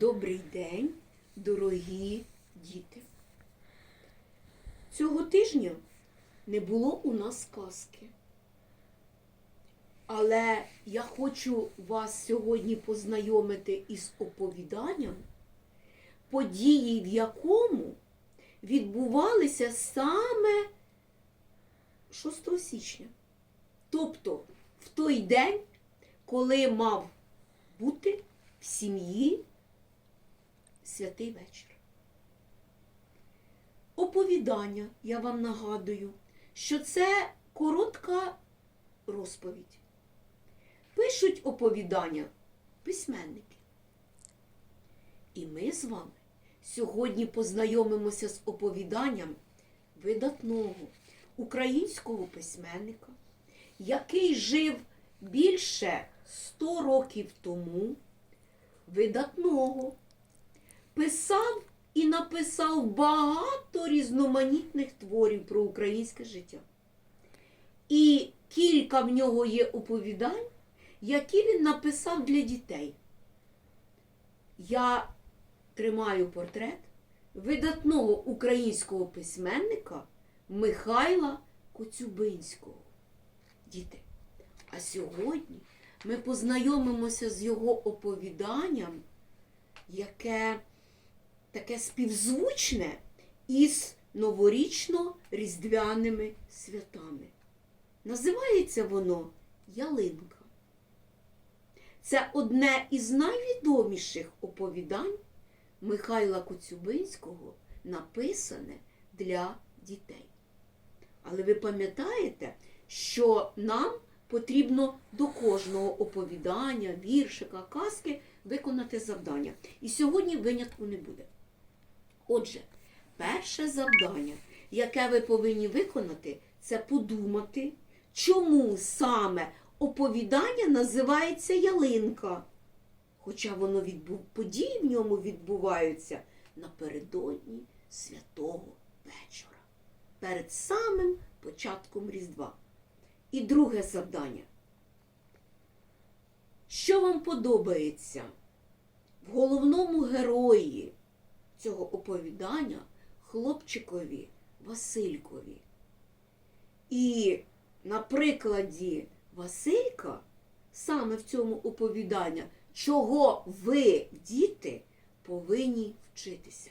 Добрий день, дорогі діти. Цього тижня не було у нас казки. Але я хочу вас сьогодні познайомити із оповіданням, події в якому відбувалися саме 6 січня. Тобто в той день, коли мав бути в сім'ї святий вечір. Оповідання, я вам нагадую, що це коротка розповідь. Пишуть оповідання письменники. І ми з вами сьогодні познайомимося з оповіданням видатного українського письменника, який жив більше 100 років тому, видатного, писав і написав багато різноманітних творів про українське життя. І кілька в нього є оповідань, які він написав для дітей. Я тримаю портрет видатного українського письменника Михайла Коцюбинського. Діти. А сьогодні ми познайомимося з його оповіданням, яке таке співзвучне із новорічно-різдвяними святами. Називається воно Ялинка. Це одне із найвідоміших оповідань Михайла Коцюбинського, написане для дітей. Але ви пам'ятаєте, що нам потрібно до кожного оповідання, віршика, казки виконати завдання. І сьогодні винятку не буде. Отже, перше завдання, яке ви повинні виконати, це подумати, чому саме оповідання називається ялинка. Хоча воно відбув... події в ньому відбуваються напередодні святого вечора, перед самим початком Різдва. І друге завдання. Що вам подобається в головному герої цього оповідання хлопчикові Василькові? І на прикладі Василька, саме в цьому оповіданні, чого ви, діти, повинні вчитися.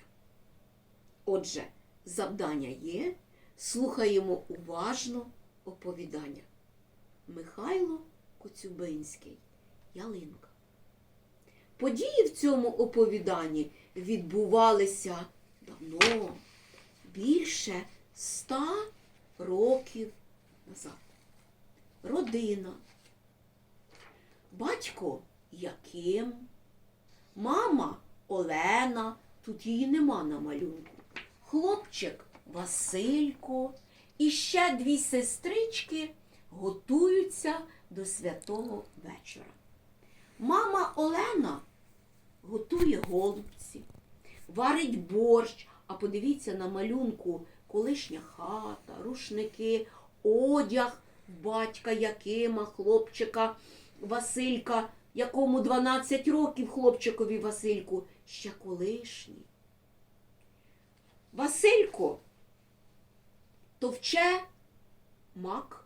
Отже, завдання є, слухаємо уважно оповідання. Михайло Коцюбинський. Ялинка. Події в цьому оповіданні відбувалися давно, більше ста років назад. Родина. Батько Яким, мама Олена, тут її нема на малюнку, хлопчик Василько і ще дві сестрички готуються до святого вечора. Мама Олена готує голубці, варить борщ, а подивіться на малюнку колишня хата, рушники, одяг батька Якима, хлопчика Василька, якому 12 років хлопчикові Васильку, ще колишній. Василько товче мак.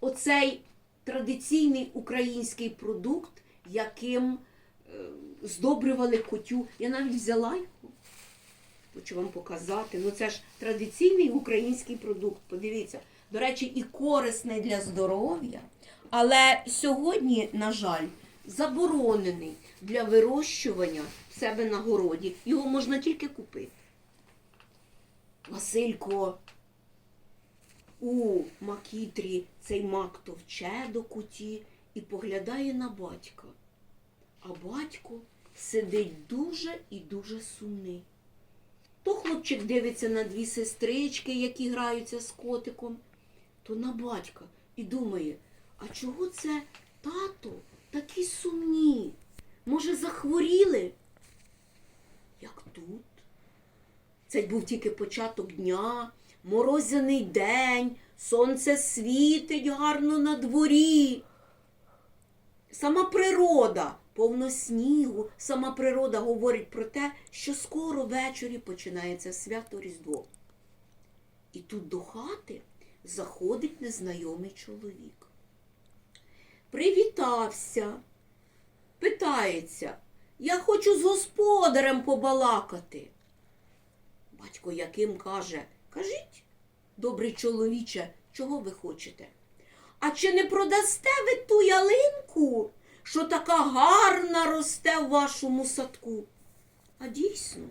Оцей традиційний український продукт, яким здобрювали котю. Я навіть взяла його. Хочу вам показати. Ну це ж традиційний український продукт. Подивіться. До речі, і корисний для здоров'я. Але сьогодні, на жаль, заборонений для вирощування в себе на городі. Його можна тільки купити. Василько у макітрі цей мак товче до куті і поглядає на батька. А батько сидить дуже і дуже сумний. То хлопчик дивиться на дві сестрички, які граються з котиком, то на батька і думає, а чого це тато такі сумні? Може, захворіли? Як тут? Це був тільки початок дня, морозяний день, сонце світить гарно на дворі. Сама природа повно снігу, сама природа говорить про те, що скоро ввечері починається свято Різдво. І тут до хати заходить незнайомий чоловік. Привітався, питається, я хочу з господарем побалакати. Батько яким каже, кажіть, добрий чоловіче, чого ви хочете? А чи не продасте ви ту ялинку, що така гарна росте в вашому садку? А дійсно,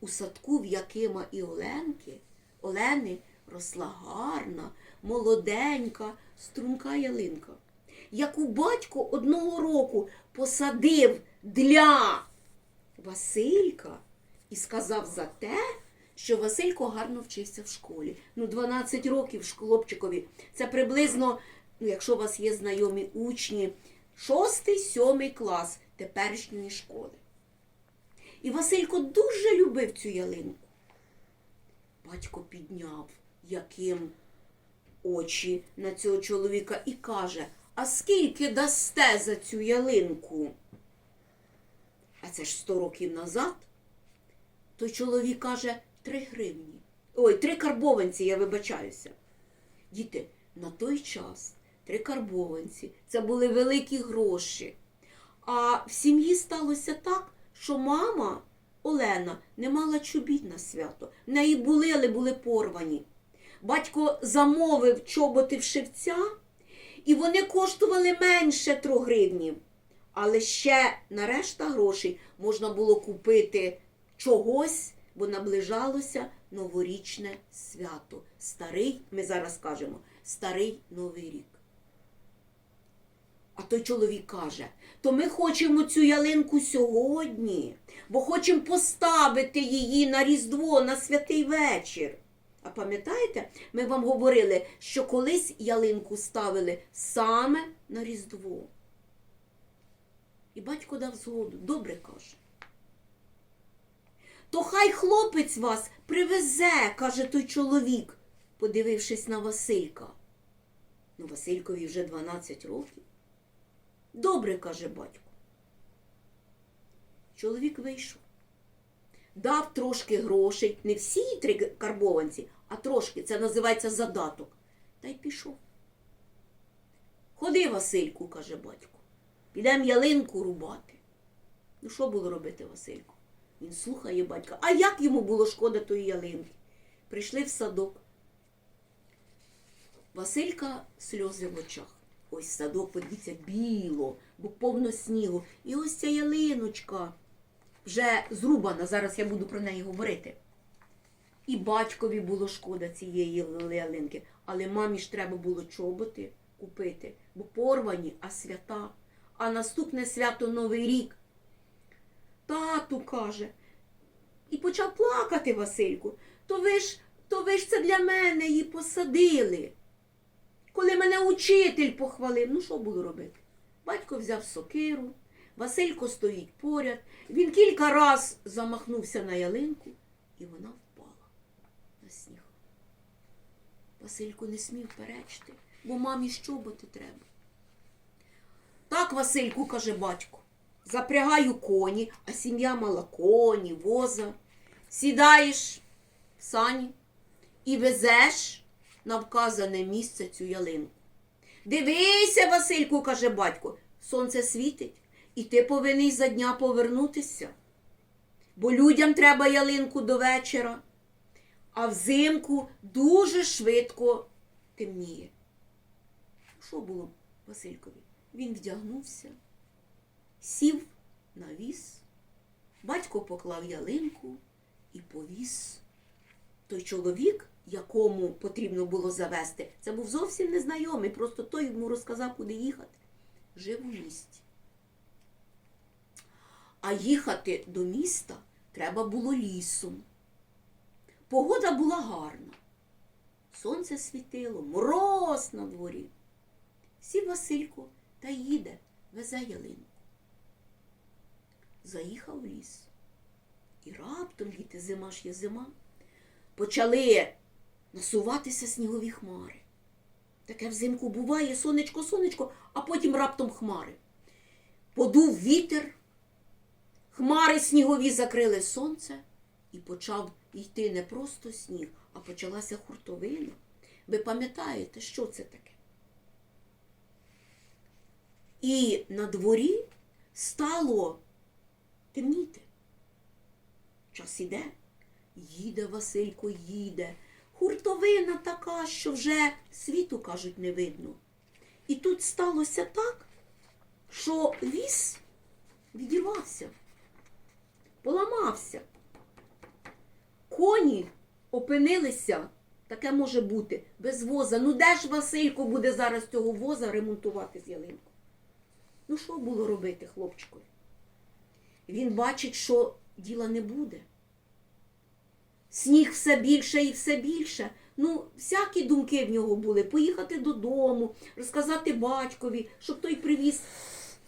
у садку в Якима і Оленки, Олени росла гарна, молоденька, струнка ялинка, яку батько одного року посадив для Василька і сказав за те, що Василько гарно вчився в школі. Ну, 12 років хлопчикові. Це приблизно, ну, якщо у вас є знайомі учні, 6-7 клас теперішньої школи. І Василько дуже любив цю ялинку. Батько підняв яким очі на цього чоловіка і каже, а скільки дасте за цю ялинку? А це ж 100 років назад. Той чоловік каже, три гривні. Ой, три карбованці, я вибачаюся. Діти, на той час три карбованці це були великі гроші. А в сім'ї сталося так, що мама Олена не мала чобіт на свято. В неї були, але були порвані. Батько замовив чоботи в шивця, і вони коштували менше 3 гривнів. Але ще на решта грошей можна було купити чогось, бо наближалося новорічне свято. Старий, ми зараз кажемо, старий новий рік. А той чоловік каже, то ми хочемо цю ялинку сьогодні, бо хочемо поставити її на Різдво, на святий вечір. А пам'ятаєте, ми вам говорили, що колись ялинку ставили саме на Різдво. І батько дав згоду, добре каже. То хай хлопець вас привезе, каже той чоловік, подивившись на Василька. Ну, Василькові вже 12 років. Добре, каже батько. Чоловік вийшов. Дав трошки грошей, не всі три карбованці, а трошки, це називається задаток. Та й пішов. Ходи, Васильку, каже батько. Підемо ялинку рубати. Ну, що було робити Васильку? Він слухає батька. А як йому було шкода тої ялинки? Прийшли в садок. Василька сльози в очах. Ось садок, подивіться, біло, бо повно снігу. І ось ця ялиночка вже зрубана, зараз я буду про неї говорити. І батькові було шкода цієї ялинки, але мамі ж треба було чоботи купити, бо порвані, а свята. А наступне свято Новий рік. Тату каже, і почав плакати Васильку. То ви ж, то ви ж це для мене її посадили. Коли мене учитель похвалив, ну що було робити? Батько взяв сокиру, Василько стоїть поряд, він кілька раз замахнувся на ялинку, і вона впала на сніг. Василько не смів перечити, бо мамі щоботи треба. Так, Васильку, каже батько, запрягаю коні, а сім'я мала коні, воза. Сідаєш в сані і везеш на вказане місце цю ялинку. Дивися, Васильку, каже батько, сонце світить, і ти повинен за дня повернутися. Бо людям треба ялинку до вечора, а взимку дуже швидко темніє. Що було Василькові? Він вдягнувся, сів на віз, батько поклав ялинку і повіз. Той чоловік, якому потрібно було завести, це був зовсім незнайомий, просто той йому розказав, куди їхати. Жив у місті. А їхати до міста треба було лісом. Погода була гарна. Сонце світило, мороз на дворі. Сів Василько та їде, везе ялинку. Заїхав в ліс. І раптом, діти, зима ж є зима, почали насуватися снігові хмари. Таке взимку буває, сонечко, сонечко, а потім раптом хмари. подув вітер, хмари снігові закрили сонце, і почав йти не просто сніг, а почалася хуртовина. Ви пам'ятаєте, що це таке? І на дворі стало темніти. Час іде, їде Василько, їде. Хуртовина така, що вже світу, кажуть, не видно. І тут сталося так, що віз відірвався, поламався. Коні опинилися, таке може бути, без воза. Ну де ж Василько буде зараз цього воза ремонтувати з ялинку? Ну що було робити хлопчикові? Він бачить, що діла не буде. Сніг все більше і все більше. Ну, всякі думки в нього були. Поїхати додому, розказати батькові, щоб той привіз,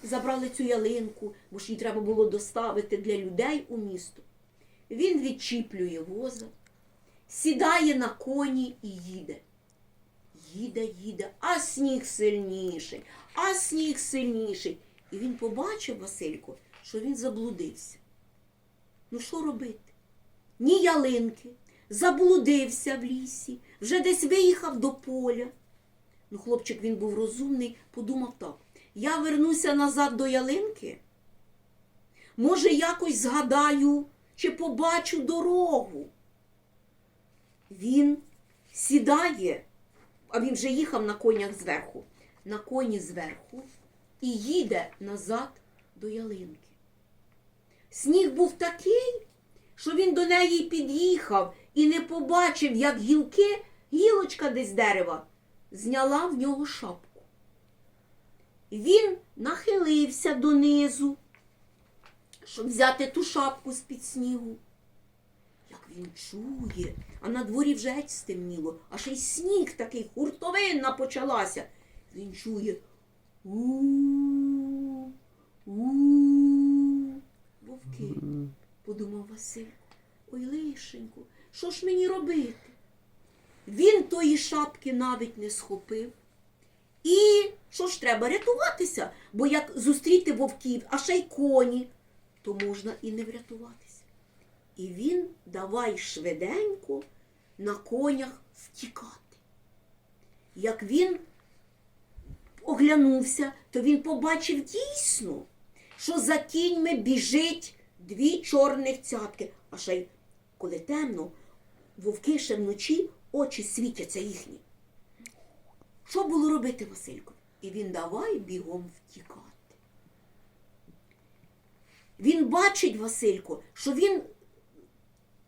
забрали цю ялинку, бо ж її треба було доставити для людей у місто. Він відчіплює воза, сідає на коні і їде. Їде, їде, а сніг сильніший, а сніг сильніший. І він побачив, Василько, що він заблудився. Ну що робити? Ні ялинки, заблудився в лісі, вже десь виїхав до поля. Ну, хлопчик він був розумний, подумав так: я вернуся назад до ялинки. Може, якось згадаю чи побачу дорогу. Він сідає, а він вже їхав на конях зверху, на коні зверху і їде назад до ялинки. Сніг був такий, що він до неї під'їхав і не побачив, як гілки, гілочка десь дерева, зняла в нього шапку. Він нахилився донизу, щоб взяти ту шапку з-під снігу. Як він чує, а на дворі вже геть стемніло, а ще й сніг такий, хуртовина почалася. Він чує у у вовки, подумав Василь. Ой, лишеньку, що ж мені робити? Він тої шапки навіть не схопив. І що ж треба рятуватися, бо як зустріти вовків, а ще й коні, то можна і не врятуватися. І він давай швиденько на конях втікати. Як він оглянувся, то він побачив дійсно, що за кіньми біжить дві чорних цятки. А ще й коли темно, вовки ще вночі очі світяться їхні. Що було робити Василько? І він давай бігом втікати. Він бачить, Василько, що він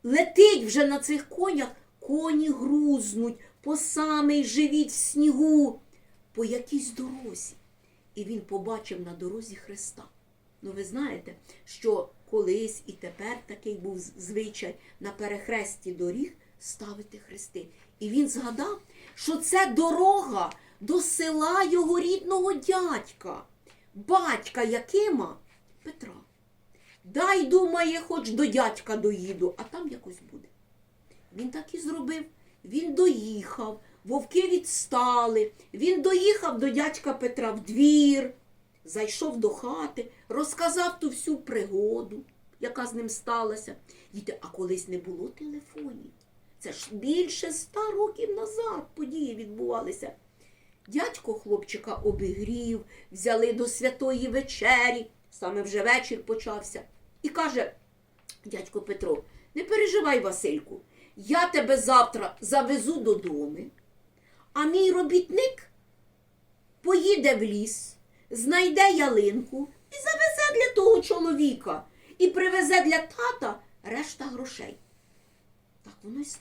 летить вже на цих конях, коні грузнуть по самий живіт в снігу, по якійсь дорозі. І він побачив на дорозі Христа. Ну, ви знаєте, що колись і тепер такий був звичай на перехресті доріг ставити хрести. І він згадав, що це дорога до села його рідного дядька, батька Якима Петра. Дай, думає, хоч до дядька доїду, а там якось буде. Він так і зробив. Він доїхав, вовки відстали. Він доїхав до дядька Петра в двір, зайшов до хати, розказав ту всю пригоду, яка з ним сталася. Діти, а колись не було телефонів. Це ж більше ста років назад події відбувалися. Дядько хлопчика обігрів, взяли до святої вечері, саме вже вечір почався. І каже дядько Петро, не переживай, Васильку, я тебе завтра завезу додому, а мій робітник поїде в ліс, знайде ялинку і завезе для того чоловіка, і привезе для тата решта грошей. Так воно й стало.